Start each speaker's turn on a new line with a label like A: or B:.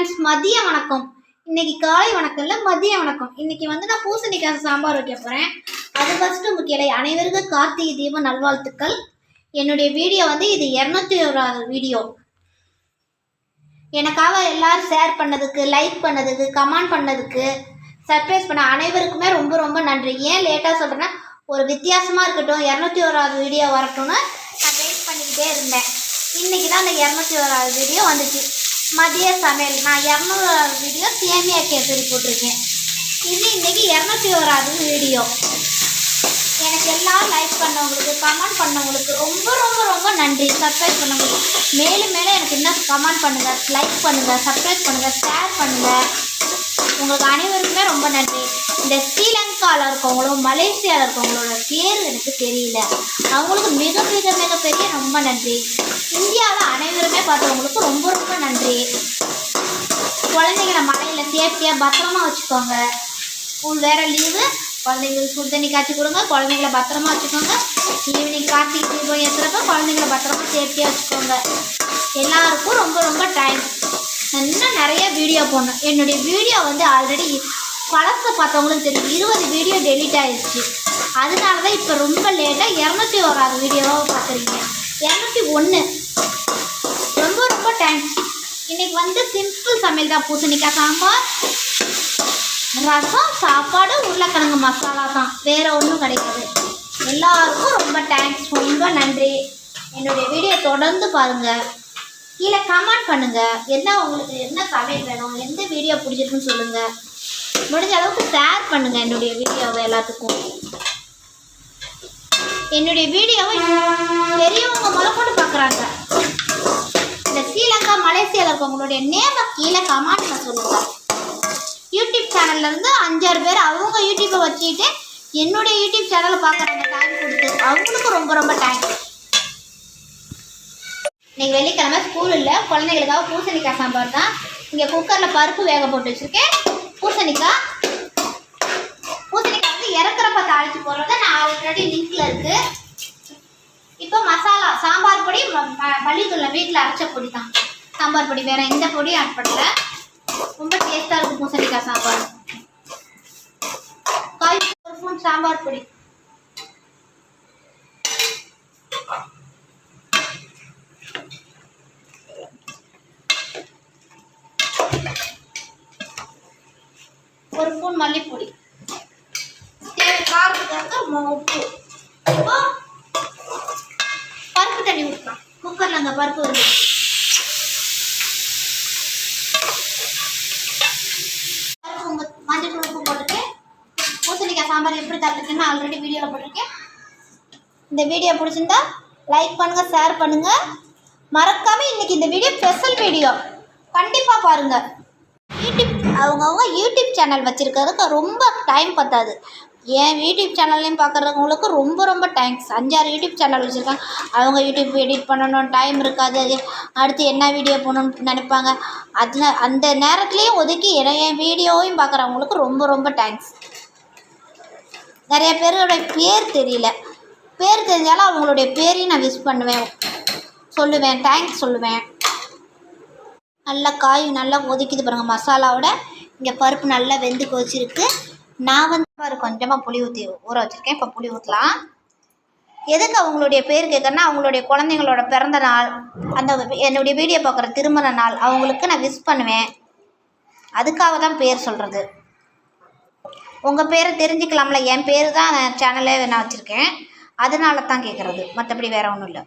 A: Friends மதிய வணக்கம். இன்னைக்கு காலை வணக்கம் இல்லை மதிய வணக்கம். இன்னைக்கு வந்து நான் பூசணிக்காய் சாம்பார் வைக்க போகிறேன் அது ஃபஸ்ட்டு முக்கியலை அனைவருக்கும் கார்த்திகை தீப நல்வாழ்த்துக்கள். என்னுடைய வீடியோ வந்து இது இரநூத்தி ஓராவது வீடியோ எனக்காக எல்லாரும் ஷேர் பண்ணதுக்கு லைக் பண்ணதுக்கு கமெண்ட் பண்ணதுக்கு சர்ப்ரைஸ் பண்ண அனைவருக்குமே ரொம்ப ரொம்ப நன்றி. ஏன் லேட்டாக சொல்கிறேன்னா ஒரு வித்தியாசமாக இருக்கட்டும் இரநூத்தி ஓராவது வீடியோ வரட்டும்னு நான் வெயிட் பண்ணிக்கிட்டே இருந்தேன். இன்னைக்கு தான் அந்த இரநூத்தி ஓராவது வீடியோ வந்துச்சு. மதிய சமையல். நான் இரநூறாவது வீடியோ சேமியா கேசரி போட்டிருக்கேன். இது இன்னைக்கு இரநூத்தி ஓராவது வீடியோ. எனக்கு எல்லோரும் லைக் பண்ணவங்களுக்கு கமெண்ட் பண்ணவங்களுக்கு ரொம்ப ரொம்ப ரொம்ப நன்றி. சப்ஸ்கிரைப் பண்ணவங்களுக்கு. மேலும் மேலும் எனக்கு இன்னும் கமெண்ட் பண்ணுங்கள் லைக் பண்ணுங்கள் சப்ஸ்கிரைப் பண்ணுங்கள் ஷேர் பண்ணுங்கள் உங்களுக்கு அனைவருக்குமே ரொம்ப நன்றி. இந்த ஸ்ரீலங்காவில் இருக்கவங்களும் மலேசியாவில் இருக்கவங்களோட பேர் எனக்கு தெரியல. அவங்களுக்கு மிக மிக மிகப்பெரிய ரொம்ப நன்றி. இந்தியாவில் அனைவருமே பார்த்தவங்களுக்கு ரொம்ப ரொம்ப நன்றி. குழந்தைங்களை மழையில் சேஃப்டியாக பத்திரமா வச்சுக்கோங்க. ஸ்கூல் வேறு லீவு குழந்தைங்களுக்கு சுடு தண்ணி காய்ச்சி கொடுங்க குழந்தைங்கள பத்திரமா வச்சுக்கோங்க. ஈவினிங் கார்த்திகை தீபம் ஏற்றுறப்ப குழந்தைங்கள பத்திரமா சேஃப்டியாக வச்சுக்கோங்க. எல்லாருக்கும் ரொம்ப ரொம்ப டைம் இன்னும் நிறைய வீடியோ போடணும். என்னுடைய வீடியோ வந்து ஆல்ரெடி பழசை பார்த்தவங்களுக்கு தெரியும். இருபது வீடியோ டெலிட் ஆகிடுச்சு அதனால தான் இப்போ ரொம்ப லேட்டாக இரநூத்தி ஓராது வீடியோவாக பார்க்குறீங்க இரநூத்தி ஒன்று ஃப்ரெண்ட்ஸ் இன்னைக்கு வந்து சிம்பிள் சமையல் தான் பூசணிக்காய் சாம்பார் ரசம் சாப்பாடு உருளைக்கிழங்கு மசாலா தான். வேற ஒன்றும் கிடையாது. எல்லாருக்கும் ரொம்ப தேங்க்ஸ் ரொம்ப நன்றி. என்னுடைய வீடியோ தொடர்ந்து பாருங்கள் கீழே கமெண்ட் பண்ணுங்கள் என்ன உங்களுக்கு என்ன சமையல் வேணும்? எந்த வீடியோ பிடிச்சிருக்குன்னு சொல்லுங்கள் முடிஞ்ச அளவுக்கு ஷேர் பண்ணுங்கள் என்னுடைய வீடியோவை எல்லாத்துக்கும். என்னுடைய வீடியோவை பெரியவங்க முதற்கொண்டு பார்க்குறாங்க. மலேசியாவில் இருக்கவங்களுடைய நேமை கீழே கமெண்ட்ல சொல்லுங்கள் யூடியூப் சேனல்ல இருந்து அஞ்சாறு பேர் அவங்க யூடியூப்பை வச்சுக்கிட்டு என்னுடைய யூடியூப் சேனலை பார்க்குறாங்க டைம் கொடுத்து அவங்களுக்கும் ரொம்ப ரொம்ப தேங்க்ஸ் இன்னைக்கு வெள்ளிக்கிழமை ஸ்கூல் இல்லை. குழந்தைங்களுக்காக பூசணிக்காய் சாம்பார் தான். இங்கே குக்கரில் பருப்பு வேக போட்டு வச்சுருக்கேன். பூசணிக்காய். பூசணிக்காய் வந்து இறக்குறப்ப தாளித்து போடுறது நான் ஆல்ரெடி லிங்கில் இருக்கு. இப்போ மசாலா சாம்பார் பொடி ம- வீட்டில் அரைச்ச பொடி தான். சாம்பார் பொடி வேற எந்த பொடியும் ஆட் பண்ணல. ரொம்ப டேஸ்ட்டாக இருக்கும் பூசணிக்காய் சாம்பார். காய் ஒரு ஸ்பூன் சாம்பார் பொடி. ஒரு ஸ்பூன் மல்லிப்பொடி. காரத்துக்காக உப்பு. இப்போ பருப்பு தண்ணி ஊற்றலாம் குக்கரில் அந்த பருப்பு வந்து பருப்பு உங்க மஞ்சள் தூள் உப்பு போட்டுட்டு பூசணிக்காய் சாம்பார் எப்படி தரத்துக்குன்னு ஆல்ரெடி வீடியோவில் போட்டிருக்கேன் இந்த வீடியோ பிடிச்சிருந்தா லைக் பண்ணுங்கள் ஷேர் பண்ணுங்கள் மறக்காமல் இன்றைக்கி இந்த வீடியோ ஸ்பெஷல் வீடியோ கண்டிப்பாக பாருங்கள் யூடியூப் அவங்கவுங்க யூடியூப் சேனல் வச்சிருக்கிறதுக்கு ரொம்ப டைம் பத்தாது என் யூடியூப் சேனல்லையும் பார்க்குறவங்களுக்கு ரொம்ப ரொம்ப தேங்க்ஸ் அஞ்சாறு யூடியூப் சேனல் வச்சுருக்காங்க. அவங்க யூடியூப் எடிட் பண்ணணும் டைம் இருக்காது. அடுத்து என்ன வீடியோ போகணும்னு நினைப்பாங்க. அதில் அந்த நேரத்துலேயும் ஒதுக்கி என- என் வீடியோவையும் பார்க்குறவங்களுக்கு ரொம்ப ரொம்ப தேங்க்ஸ் நிறைய பேரோட பேர் தெரியல. பேர் தெரிஞ்சாலும் அவங்களுடைய பேரையும் நான் விஷ் பண்ணுவேன். சொல்லுவேன். தேங்க்ஸ் சொல்லுவேன். நல்லா காய் நல்லா ஒதுக்கிது பாருங்கள் மசாலாவோட. இங்கே பருப்பு நல்லா வெந்து கொதிச்சிருக்கு. நான் வந்து ஒரு கொஞ்சமாக புளி ஊற்றி ஊற வச்சுருக்கேன். இப்போ புளி ஊற்றலாம் எதுக்கு அவங்களுடைய பேர் கேட்குறேன்னா அவங்களுடைய குழந்தைங்களோட பிறந்த நாள் அந்த என்னுடைய வீடியோ பார்க்குற திருமண நாள் அவங்களுக்கு நான் விஷ் பண்ணுவேன். அதுக்காக தான் பேர் சொல்கிறது உங்கள் பேரை தெரிஞ்சுக்கலாம்ல. என் பேர் தான் சேனலே நான் வச்சுருக்கேன். அதனால தான் கேட்குறது மற்றபடி வேறு ஒன்றும் இல்லை.